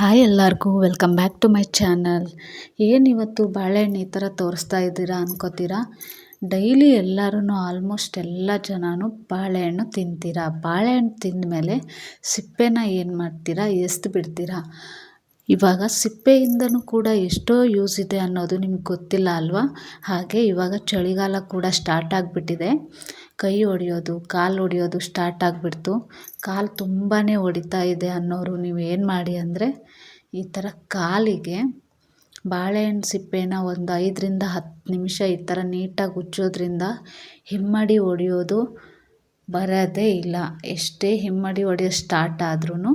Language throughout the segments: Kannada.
ಹಾಯ್ ಎಲ್ಲರಿಗೂ, welcome back to my channel. ಏನಿವತ್ತು ಬಾಳೆಹಣ್ಣು ಈ ಥರ ತೋರಿಸ್ತಾ ಇದ್ದೀರಾ ಅನ್ಕೋತೀರಾ? ಡೈಲಿ ಎಲ್ಲರೂ ಆಲ್ಮೋಸ್ಟ್ ಎಲ್ಲ ಜನನು ಬಾಳೆಹಣ್ಣು ತಿಂತೀರಾ? ಬಾಳೆಹಣ್ಣು ತಿಂದಮೇಲೆ ಸಿಪ್ಪೆನ ಏನು ಮಾಡ್ತೀರಾ? ಎಸ್ದು ಬಿಡ್ತೀರಾ? ಇವಾಗ ಸಿಪ್ಪೆಯಿಂದನೂ ಕೂಡ ಎಷ್ಟೋ ಯೂಸ್ ಇದೆ ಅನ್ನೋದು ನಿಮ್ಗೆ ಗೊತ್ತಿಲ್ಲ ಅಲ್ವಾ? ಹಾಗೆ ಇವಾಗ ಚಳಿಗಾಲ ಕೂಡ ಸ್ಟಾರ್ಟ್ ಆಗಿಬಿಟ್ಟಿದೆ. ಕೈ ಹೊಡಿಯೋದು ಕಾಲು ಹೊಡಿಯೋದು ಸ್ಟಾರ್ಟ್ ಆಗಿಬಿಡ್ತು. ಕಾಲು ತುಂಬಾ ಹೊಡಿತಾ ಇದೆ ಅನ್ನೋರು ನೀವು ಏನು ಮಾಡಿ ಅಂದರೆ, ಈ ಥರ ಕಾಲಿಗೆ ಬಾಳೆಹಣ್ಣು ಸಿಪ್ಪೆನ ಒಂದು ಐದರಿಂದ ಹತ್ತು ನಿಮಿಷ ಈ ಥರ ನೀಟಾಗಿ ಉಜ್ಜೋದ್ರಿಂದ ಹಿಮ್ಮಡಿ ಹೊಡಿಯೋದು ಬರೋದೇ ಇಲ್ಲ. ಎಷ್ಟೇ ಹಿಮ್ಮಡಿ ಹೊಡೆಯೋದು ಸ್ಟಾರ್ಟ್ ಆದ್ರೂ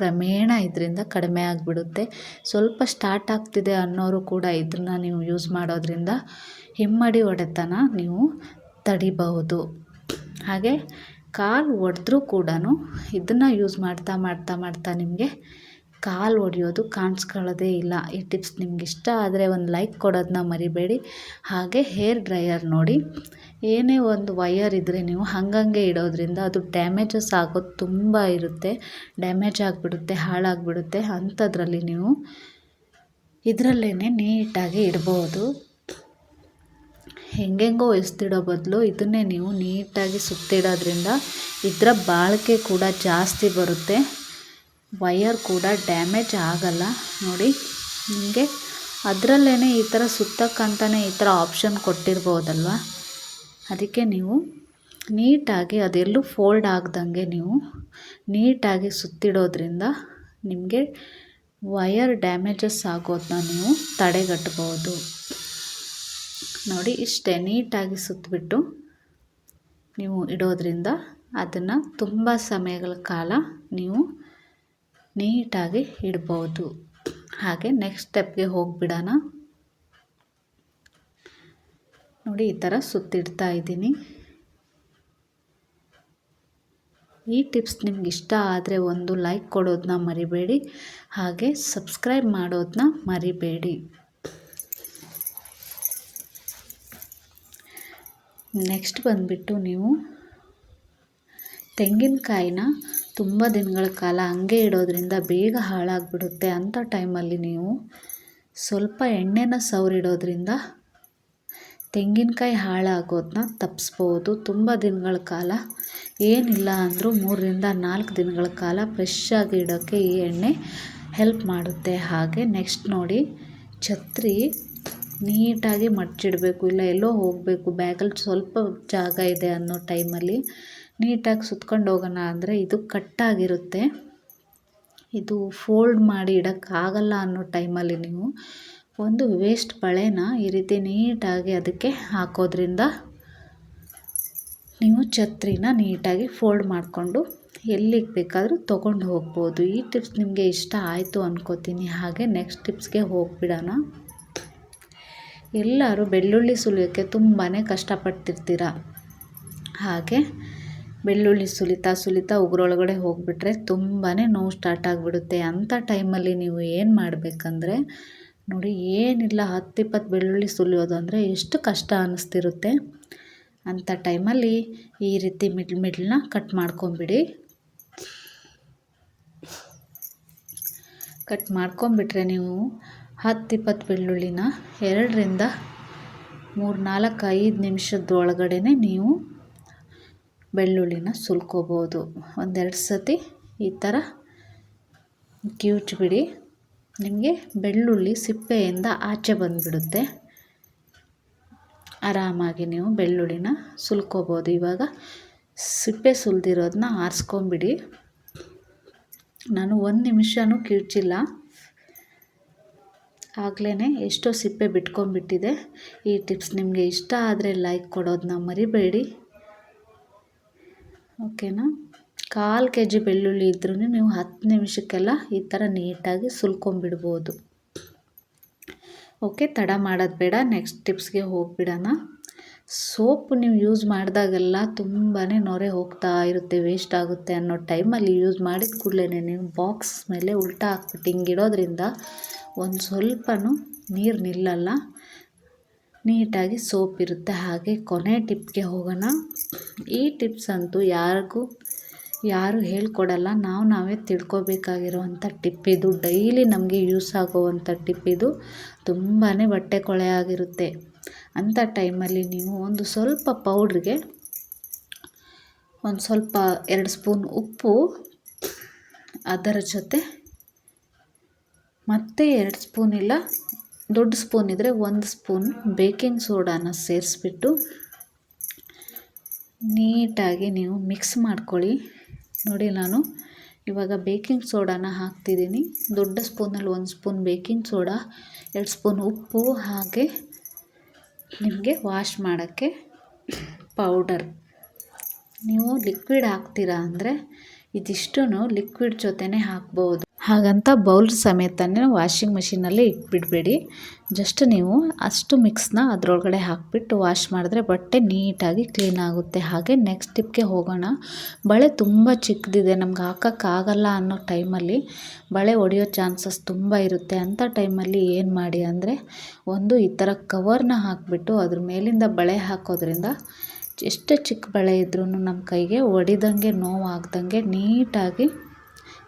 ಕ್ರಮೇಣ ಇದರಿಂದ ಕಡಿಮೆ ಆಗಿಬಿಡುತ್ತೆ. ಸ್ವಲ್ಪ ಸ್ಟಾರ್ಟ್ ಆಗ್ತಿದೆ ಅನ್ನೋರು ಕೂಡ ಇದನ್ನು ನೀವು ಯೂಸ್ ಮಾಡೋದ್ರಿಂದ ಹಿಮ್ಮಡಿ ಒಡೆತನ ನೀವು ತಡಿಬಹುದು. ಹಾಗೆ ಕಾಲು ಒಡೆದ್ರೂ ಕೂಡ ಇದನ್ನು ಯೂಸ್ ಮಾಡ್ತಾ ಮಾಡ್ತಾ ಮಾಡ್ತಾ ನಿಮಗೆ ಕಾಲು ಒಡೆಯೋದು ಕಾಣಿಸ್ಕೊಳ್ಳೋದೇ ಇಲ್ಲ. ಈ ಟಿಪ್ಸ್ ನಿಮ್ಗೆ ಇಷ್ಟ ಆದರೆ ಒಂದು ಲೈಕ್ ಕೊಡೋದನ್ನ ಮರಿಬೇಡಿ. ಹಾಗೆ ಹೇರ್ ಡ್ರೈಯರ್ ನೋಡಿ. ಏನೇ ಒಂದು ವಯರ್ ಇದ್ದರೆ ನೀವು ಹಂಗಂಗೆ ಇಡೋದ್ರಿಂದ ಅದು ಡ್ಯಾಮೇಜಸ್ ಆಗೋದು ತುಂಬ ಇರುತ್ತೆ. ಡ್ಯಾಮೇಜ್ ಆಗಿಬಿಡುತ್ತೆ, ಹಾಳಾಗಿಬಿಡುತ್ತೆ. ಅಂಥದ್ರಲ್ಲಿ ನೀವು ಇದರಲ್ಲೇ ನೀಟಾಗಿ ಇಡ್ಬೋದು. ಹೆಂಗೆಂಗೋ ಎಸ್ತಿಡೋ ಬದಲು ಇದನ್ನೇ ನೀವು ನೀಟಾಗಿ ಸುತ್ತಿಡೋದ್ರಿಂದ ಇದರ ಬಾಳಿಕೆ ಕೂಡ ಜಾಸ್ತಿ ಬರುತ್ತೆ. ವಯರ್ ಕೂಡ ಡ್ಯಾಮೇಜ್ ಆಗಲ್ಲ. ನೋಡಿ, ನಿಮಗೆ ಅದರಲ್ಲೇ ಈ ಥರ ಸುತ್ತಕ್ಕಂತಲೇ ಈ ಥರ ಆಪ್ಷನ್ ಕೊಟ್ಟಿರ್ಬೋದಲ್ವ? ಅದಕ್ಕೆ ನೀವು ನೀಟಾಗಿ ಅದೆಲ್ಲೂ ಫೋಲ್ಡ್ ಆಗ್ದಂಗೆ ನೀವು ನೀಟಾಗಿ ಸುತ್ತಿಡೋದ್ರಿಂದ ನಿಮಗೆ ವಯರ್ ಡ್ಯಾಮೇಜಸ್ ಆಗೋದನ್ನ ನೀವು ತಡೆಗಟ್ಟಬಹುದು. ನೋಡಿ, ಇಷ್ಟೇ ನೀಟಾಗಿ ಸುತ್ತಿಬಿಟ್ಟು ನೀವು ಇಡೋದ್ರಿಂದ ಅದನ್ನು ತುಂಬ ಸಮಯಗಳ ಕಾಲ ನೀವು ನೀಟಾಗಿ ಇಡ್ಬೋದು. ಹಾಗೆ ನೆಕ್ಸ್ಟ್ ಸ್ಟೆಪ್ಗೆ ಹೋಗಿಬಿಡೋಣ. ನೋಡಿ, ಈ ಥರ ಸುತ್ತಿಡ್ತಾ ಇದ್ದೀನಿ. ಈ ಟಿಪ್ಸ್ ನಿಮ್ಗೆ ಇಷ್ಟ ಆದರೆ ಒಂದು ಲೈಕ್ ಕೊಡೋದನ್ನ ಮರಿಬೇಡಿ. ಹಾಗೆ ಸಬ್ಸ್ಕ್ರೈಬ್ ಮಾಡೋದನ್ನ ಮರಿಬೇಡಿ. ನೆಕ್ಸ್ಟ್ ಬಂದುಬಿಟ್ಟು ನೀವು ತೆಂಗಿನಕಾಯಿನ ತುಂಬ ದಿನಗಳ ಕಾಲ ಹಂಗೆ ಇಡೋದರಿಂದ ಬೇಗ ಹಾಳಾಗಿಬಿಡುತ್ತೆ ಅಂಥ ಟೈಮಲ್ಲಿ ನೀವು ಸ್ವಲ್ಪ ಎಣ್ಣೆನ ಸವರಿಡೋದ್ರಿಂದ ತೆಂಗಿನಕಾಯಿ ಹಾಳಾಗೋದನ್ನ ತಪ್ಪಿಸ್ಬೋದು ತುಂಬ ದಿನಗಳ ಕಾಲ ಏನಿಲ್ಲ ಅಂದರೂ ಮೂರರಿಂದ ನಾಲ್ಕು ದಿನಗಳ ಕಾಲ ಫ್ರೆಶ್ ಆಗಿ ಇಡೋಕ್ಕೆ ಈ ಎಣ್ಣೆ ಹೆಲ್ಪ್ ಮಾಡುತ್ತೆ. ಹಾಗೆ ನೆಕ್ಸ್ಟ್ ನೋಡಿ, ಛತ್ರಿ ನೀಟಾಗಿ ಮಡಚಿಡಬೇಕು. ಇಲ್ಲ ಎಲ್ಲೋ ಹೋಗಬೇಕು ಬ್ಯಾಗಲ್ಲಿ ಸ್ವಲ್ಪ ಜಾಗ ಇದೆ ಅನ್ನೋ ಟೈಮಲ್ಲಿ ನೀಟಾಗಿ ಸುತ್ಕೊಂಡು ಹೋಗೋಣ ಅಂದರೆ ಇದು ಕಟ್ಟಾಗಿರುತ್ತೆ. ಇದು ಫೋಲ್ಡ್ ಮಾಡಿ ಇಡೋಕ್ಕಾಗಲ್ಲ ಅನ್ನೋ ಟೈಮಲ್ಲಿ ನೀವು ಒಂದು ವೇಸ್ಟ್ ಬಳೆನ ಈ ರೀತಿ ನೀಟಾಗಿ ಅದಕ್ಕೆ ಹಾಕೋದ್ರಿಂದ ನೀವು ಛತ್ರಿನ ನೀಟಾಗಿ ಫೋಲ್ಡ್ ಮಾಡಿಕೊಂಡು ಎಲ್ಲಿಗೆ ಬೇಕಾದರೂ ತೊಗೊಂಡು ಹೋಗ್ಬೋದು. ಈ ಟಿಪ್ಸ್ ನಿಮಗೆ ಇಷ್ಟ ಆಯಿತು ಅನ್ಕೋತೀನಿ. ಹಾಗೆ ನೆಕ್ಸ್ಟ್ ಟಿಪ್ಸ್ಗೆ ಹೋಗ್ಬಿಡೋಣ. ಎಲ್ಲರೂ ಬೆಳ್ಳುಳ್ಳಿ ಸುಲಿಯೋಕ್ಕೆ ತುಂಬಾ ಕಷ್ಟಪಡ್ತಿರ್ತೀರ. ಹಾಗೆ ಬೆಳ್ಳುಳ್ಳಿ ಸುಲಿತಾ ಸುಲಿತಾ ಉಗುರೊಳಗಡೆ ಹೋಗಿಬಿಟ್ರೆ ತುಂಬಾ ನೋವು ಸ್ಟಾರ್ಟ್ ಆಗಿಬಿಡುತ್ತೆ. ಅಂಥ ಟೈಮಲ್ಲಿ ನೀವು ಏನು ಮಾಡಬೇಕಂದ್ರೆ, ನೋಡಿ ಏನಿಲ್ಲ ಹತ್ತಿಪ್ಪತ್ತು ಬೆಳ್ಳುಳ್ಳಿ ಸುಲಿಯೋದು ಅಂದರೆ ಎಷ್ಟು ಕಷ್ಟ ಅನ್ನಿಸ್ತಿರುತ್ತೆ ಅಂಥ ಟೈಮಲ್ಲಿ ಈ ರೀತಿ ಮಿಡ್ಲ್ ಮಿಡ್ಲನ್ನ ಕಟ್ ಮಾಡ್ಕೊಂಬಿಡಿ. ಕಟ್ ಮಾಡ್ಕೊಂಬಿಟ್ರೆ ನೀವು ಹತ್ತು ಇಪ್ಪತ್ತು ಬೆಳ್ಳುಳ್ಳಿನ ಎರಡರಿಂದ ಮೂರು ನಾಲ್ಕು ಐದು ನಿಮಿಷದೊಳಗಡೆ ನೀವು ಬೆಳ್ಳುಳ್ಳಿನ ಸುಲ್ಕೋಬೋದು. ಒಂದೆರಡು ಸತಿ ಈ ಥರ ಕಿವುಚ್ಬಿಡಿ ನಿಮಗೆ ಬೆಳ್ಳುಳ್ಳಿ ಸಿಪ್ಪೆಯಿಂದ ಆಚೆ ಬಂದುಬಿಡುತ್ತೆ. ಆರಾಮಾಗಿ ನೀವು ಬೆಳ್ಳುಳ್ಳಿನ ಸುಲ್ಕೋಬೋದು. ಇವಾಗ ಸಿಪ್ಪೆ ಸುಲಿದಿರೋದನ್ನ ಆರಿಸ್ಕೊಂಬಿಡಿ. ನಾನು ಒಂದು ನಿಮಿಷನೂ ಕಿವುಚಿಲ್ಲ ಆಗಲೇ ಎಷ್ಟೋ ಸಿಪ್ಪೆ ಬಿಟ್ಕೊಂಡ್ಬಿಟ್ಟಿದೆ. ಈ ಟಿಪ್ಸ್ ನಿಮಗೆ ಇಷ್ಟ ಆದರೆ ಲೈಕ್ ಕೊಡೋದನ್ನ ಮರಿಬೇಡಿ. ಓಕೆನಾ? ಕಾಲು ಕೆ ಜಿ ಬೆಳ್ಳುಳ್ಳಿ ಇದ್ರೂ ನೀವು ಹತ್ತು ನಿಮಿಷಕ್ಕೆಲ್ಲ ಈ ಥರ ನೀಟಾಗಿ ಸುಲ್ಕೊಂಬಿಡ್ಬೋದು. ಓಕೆ, ತಡ ಮಾಡೋದು ಬೇಡ, ನೆಕ್ಸ್ಟ್ ಟಿಪ್ಸ್ಗೆ ಹೋಗಿಬಿಡೋಣ. ಸೋಪು ನೀವು ಯೂಸ್ ಮಾಡಿದಾಗೆಲ್ಲ ತುಂಬಾ ನೊರೆ ಹೋಗ್ತಾ ಇರುತ್ತೆ, ವೇಸ್ಟ್ ಆಗುತ್ತೆ ಅನ್ನೋ ಟೈಮಲ್ಲಿ ಯೂಸ್ ಮಾಡಿದ ಕೂಡಲೇ ನೀವು ಬಾಕ್ಸ್ ಮೇಲೆ ಉಲ್ಟಾ ಹಾಕ್ಬಿಟ್ಟು ಹಿಂಗಿಡೋದ್ರಿಂದ ಒಂದು ಸ್ವಲ್ಪನೂ ನೀರು ನಿಲ್ಲಲ್ಲ. ನೀಟಾಗಿ ಸೋಪ್ ಇರುತ್ತೆ. ಹಾಗೆ ಕೊನೆ ಟಿಪ್ಗೆ ಹೋಗೋಣ. ಈ ಟಿಪ್ಸ್ ಅಂತೂ ಯಾರಿಗೂ, ಯಾರು ಹೇಳ್ಕೊಡಲ್ಲ. ನಾವು ನಾವೇ ತಿಳ್ಕೊಬೇಕಾಗಿರುವಂಥ ಟಿಪ್ ಇದು. ಡೈಲಿ ನಮಗೆ ಯೂಸ್ ಆಗೋವಂಥ ಟಿಪ್ ಇದು. ತುಂಬಾ ಬಟ್ಟೆ ಕೊಳೆ ಆಗಿರುತ್ತೆ. ಅಂಥ ಟೈಮಲ್ಲಿ ನೀವು ಒಂದು ಸ್ವಲ್ಪ ಪೌಡ್ರಿಗೆ ಒಂದು ಸ್ವಲ್ಪ ಎರಡು ಸ್ಪೂನ್ ಉಪ್ಪು, ಅದರ ಜೊತೆ ಮತ್ತೆ ಎರಡು ಸ್ಪೂನ್ ಇಲ್ಲ ದೊಡ್ಡ ಸ್ಪೂನ್ ಇದ್ದರೆ ಒಂದು ಸ್ಪೂನ್ ಬೇಕಿಂಗ್ ಸೋಡಾನ ಸೇರಿಸ್ಬಿಟ್ಟು ನೀಟಾಗಿ ನೀವು ಮಿಕ್ಸ್ ಮಾಡ್ಕೊಳ್ಳಿ. ನೋಡಿ ನಾನು ಇವಾಗ ಬೇಕಿಂಗ್ ಸೋಡಾನ ಹಾಕ್ತಿದ್ದೀನಿ. ದೊಡ್ಡ ಸ್ಪೂನಲ್ಲಿ ಒಂದು ಸ್ಪೂನ್ ಬೇಕಿಂಗ್ ಸೋಡಾ, ಎರಡು ಸ್ಪೂನ್ ಉಪ್ಪು ಹಾಗೆ ನಿಮಗೆ ವಾಶ್ ಮಾಡೋಕ್ಕೆ ಪೌಡರ್. ನೀವು ಲಿಕ್ವಿಡ್ ಹಾಕ್ತೀರಾ ಅಂದರೆ ಇದಿಷ್ಟು ಲಿಕ್ವಿಡ್ ಜೊತೆನೇ ಹಾಕ್ಬೋದು. ಹಾಗಂತ ಬೌಲ್ ಸಮೇತನೇ ವಾಷಿಂಗ್ ಮಿಷಿನಲ್ಲಿ ಇಟ್ಬಿಡಬೇಡಿ. ಜಸ್ಟ್ ನೀವು ಅಷ್ಟು ಮಿಕ್ಸ್ನ ಅದರೊಳಗಡೆ ಹಾಕಿಬಿಟ್ಟು ವಾಶ್ ಮಾಡಿದ್ರೆ ಬಟ್ಟೆ ನೀಟಾಗಿ ಕ್ಲೀನ್ ಆಗುತ್ತೆ. ಹಾಗೆ ನೆಕ್ಸ್ಟ್ ಟಿಪ್ಗೆ ಹೋಗೋಣ. ಬಳೆ ತುಂಬ ಚಿಕ್ಕದಿದೆ, ನಮ್ಗೆ ಹಾಕೋಕ್ಕಾಗಲ್ಲ ಅನ್ನೋ ಟೈಮಲ್ಲಿ ಬಳೆ ಒಡೆಯೋ ಚಾನ್ಸಸ್ ತುಂಬ ಇರುತ್ತೆ. ಅಂಥ ಟೈಮಲ್ಲಿ ಏನು ಮಾಡಿ ಅಂದರೆ ಒಂದು ಈ ಥರ ಕವರ್ನ ಹಾಕಿಬಿಟ್ಟು ಅದ್ರ ಮೇಲಿಂದ ಬಳೆ ಹಾಕೋದ್ರಿಂದ ಎಷ್ಟು ಚಿಕ್ಕ ಬಳೆ ಇದ್ರೂ ನಮ್ಮ ಕೈಗೆ ಒಡಿದಂಗೆ ನೋವಾಗ್ದಂಗೆ ನೀಟಾಗಿ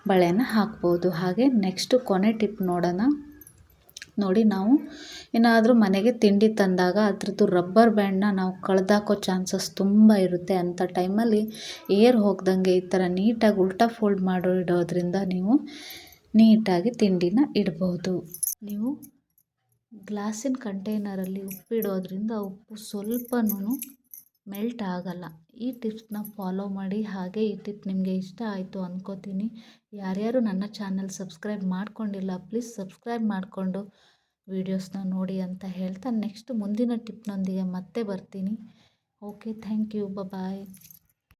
ಬಳೆನ ಹಾಕ್ಬೋದು. ಹಾಗೆ ನೆಕ್ಸ್ಟು ಕೊನೆ ಟಿಪ್ ನೋಡೋಣ. ನೋಡಿ ನಾವು ಏನಾದರೂ ಮನೆಗೆ ತಿಂಡಿ ತಂದಾಗ ಅದ್ರದ್ದು ರಬ್ಬರ್ ಬ್ಯಾಂಡ್ನ ನಾವು ಕಳೆದಾಕೋ ಚಾನ್ಸಸ್ ತುಂಬ ಇರುತ್ತೆ. ಅಂಥ ಟೈಮಲ್ಲಿ ಏರ್ ಹೋಗ್ದಂಗೆ ಈ ಥರ ನೀಟಾಗಿ ಉಲ್ಟಾ ಫೋಲ್ಡ್ ಮಾಡೋ ಇಡೋದ್ರಿಂದ ನೀವು ನೀಟಾಗಿ ತಿಂಡಿನ ಇಡ್ಬೋದು. ನೀವು ಗ್ಲಾಸಿನ ಕಂಟೈನರಲ್ಲಿ ಉಪ್ಪಿಡೋದ್ರಿಂದ ಉಪ್ಪು ಸ್ವಲ್ಪನೂ ಮೆಲ್ಟ್ ಆಗಲ್ಲ. ಈ ಟಿಪ್ಸ್ನ ಫಾಲೋ ಮಾಡಿ, ಹಾಗೆ ಈ ಟಿಪ್ ನಿಮಗೆ ಇಷ್ಟ ಆಯಿತು ಅಂದ್ಕೋತೀನಿ ಯಾರ್ಯಾರು ನನ್ನ ಚಾನಲ್ ಸಬ್ಸ್ಕ್ರೈಬ್ ಮಾಡ್ಕೊಂಡಿಲ್ಲ, ಪ್ಲೀಸ್ ಸಬ್ಸ್ಕ್ರೈಬ್ ಮಾಡಿಕೊಂಡು ವೀಡಿಯೋಸ್ನ ನೋಡಿ ಅಂತ ಹೇಳ್ತಾ ನೆಕ್ಸ್ಟ್ ಮುಂದಿನ ಟಿಪ್ನೊಂದಿಗೆ ಮತ್ತೆ ಬರ್ತೀನಿ. Okay, thank you bye